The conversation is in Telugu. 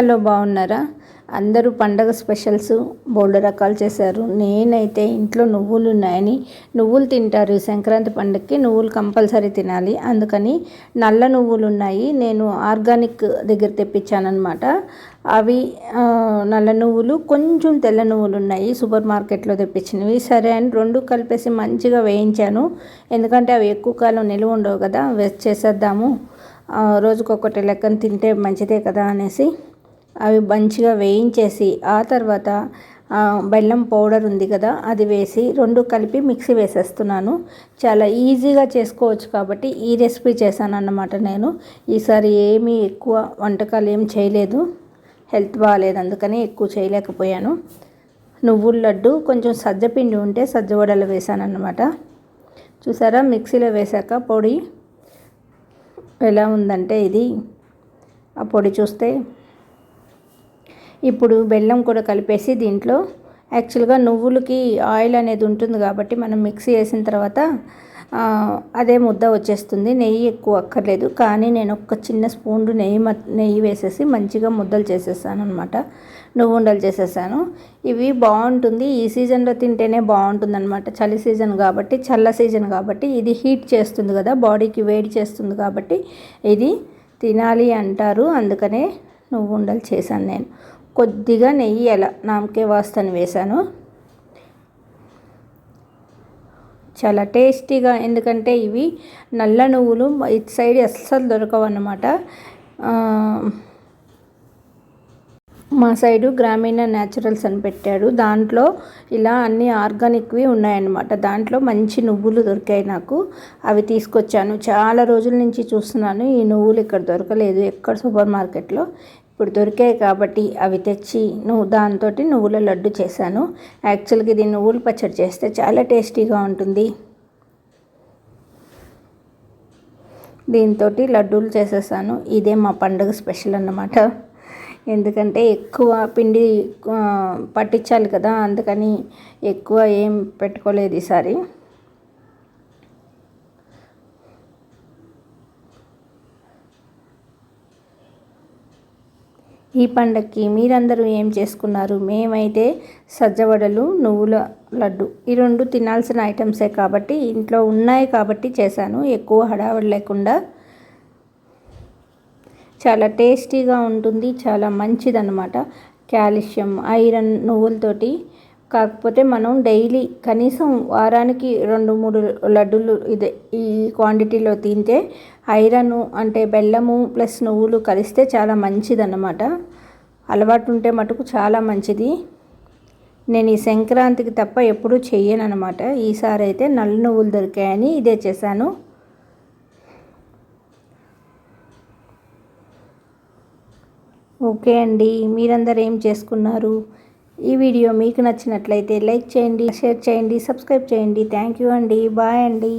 హలో బాగున్నారా? అందరూ పండగ స్పెషల్స్ బోల్డ్ రకాలు చేశారు. నేనైతే ఇంట్లో నువ్వులు ఉన్నాయని నువ్వులు తింటారు. సంక్రాంతి పండగకి నువ్వులు కంపల్సరీ తినాలి. అందుకని నల్ల నువ్వులు ఉన్నాయి. నేను ఆర్గానిక్ దగ్గర తెప్పించానమాట అవి నల్ల నువ్వులు కొంచెం తెల్ల నువ్వులు ఉన్నాయి. సూపర్ మార్కెట్లో తెప్పించినవి. సరే అని రెండు కలిపేసి మంచిగా వేయించాను. ఎందుకంటే అవి ఎక్కువ కాలం నిలువ ఉండవు కదా. వేస్ట్ చేసేద్దాము. రోజుకొకటి లెక్కన తింటే మంచిదే కదా అనేసి అవి మంచిగా వేయించేసి ఆ తర్వాత బెల్లం పౌడర్ ఉంది కదా అది వేసి రెండు కలిపి మిక్సీ వేసేస్తున్నాను. చాలా ఈజీగా చేసుకోవచ్చు కాబట్టి ఈ రెసిపీ చేశాను అన్నమాట నేను. ఈసారి ఏమీ ఎక్కువ వంటకాలు ఏం చేయలేదు. హెల్త్ బాగాలేదు అందుకని ఎక్కువ చేయలేకపోయాను. నువ్వుల లడ్డు కొంచెం సజ్జపిండి ఉంటే సజ్జ వడలు వేసాను అన్నమాట చూసారా మిక్సీలో వేసాక పొడి ఎలా ఉందంటే ఇది. ఆ పొడి చూస్తే ఇప్పుడు బెల్లం కూడా కలిపేసి దీంట్లో యాక్చువల్గా నువ్వులకి ఆయిల్ అనేది ఉంటుంది కాబట్టి మనం మిక్సీ వేసిన తర్వాత అదే ముద్ద వచ్చేస్తుంది. నెయ్యి ఎక్కువ అక్కర్లేదు. కానీ నేను ఒక చిన్న స్పూన్ నెయ్యి నెయ్యి వేసేసి మంచిగా ముద్దలు చేసేసాను అనమాట నువ్వు ఉండలు చేసేసాను. ఇవి బాగుంటుంది. ఈ సీజన్లో తింటేనే బాగుంటుంది అనమాట చలి సీజన్ కాబట్టి చల్ల సీజన్ కాబట్టి ఇది హీట్ చేస్తుంది కదా బాడీకి వేడి చేస్తుంది కాబట్టి ఇది తినాలి అంటారు. అందుకనే నువ్వు ఉండలు చేశాను నేను. కొద్దిగా నెయ్యి అలా నామకే వాస్తని వేశాను. చాలా టేస్టీగా ఎందుకంటే ఇవి నల్ల నువ్వులు ఇటు సైడ్ అస్సలు దొరకవు అన్నమాట. మా సైడు గ్రామీణ న్యాచురల్స్ అని పెట్టాడు. దాంట్లో ఇలా అన్ని ఆర్గానిక్వి ఉన్నాయన్నమాట. దాంట్లో మంచి నువ్వులు దొరికాయి నాకు. అవి తీసుకొచ్చాను. చాలా రోజుల నుంచి చూస్తున్నాను. ఈ నువ్వులు ఇక్కడ దొరకలేదు. ఎక్కడ సూపర్ మార్కెట్లో ఇప్పుడు దొరికాయి కాబట్టి అవి తెచ్చి నువ్వు దాంతో నువ్వుల లడ్డు చేశాను. యాక్చువల్గా ఇది నువ్వుల పచ్చడి చేస్తే చాలా టేస్టీగా ఉంటుంది. దీంతో లడ్డూలు చేసేసాను. ఇదే మా పండుగ స్పెషల్ అన్నమాట. ఎందుకంటే ఎక్కువ పిండి పట్టించాలి కదా అందుకని ఎక్కువ ఏం పెట్టుకోలేదు ఈసారి. ఈ పండక్కి మీరందరూ ఏం చేసుకున్నారు? మేమైతే సజ్జవడలు నువ్వుల లడ్డు. ఈ రెండు తినాల్సిన ఐటమ్సే కాబట్టి ఇంట్లో ఉన్నాయి కాబట్టి చేశాను. ఎక్కువ హడావడి లేకుండా చాలా టేస్టీగా ఉంటుంది. చాలా మంచిదన్నమాట. కాల్షియం ఐరన్ నువ్వులతోటి కాకపోతే మనం డైలీ కనీసం వారానికి రెండు మూడు లడ్డూలు ఇదే ఈ క్వాంటిటీలో తింటే ఐరన్ అంటే బెల్లము ప్లస్ నువ్వులు కలిస్తే చాలా మంచిదన్నమాట. అలవాటు ఉంటే మటుకు చాలా మంచిది. నేను ఈ సంక్రాంతికి తప్ప ఎప్పుడూ చెయ్యను అనమాట ఈసారి అయితే నల్ల నువ్వులు దొరికాయని ఇదే చేశాను. ఓకే అండి. మీరందరూ ఏం చేసుకున్నారు? ఈ వీడియో మీకు నచ్చినట్లయితే లైక్ చేయండి షేర్ చేయండి సబ్స్క్రైబ్ చేయండి. థ్యాంక్ యూ అండి. బాయ్ అండి.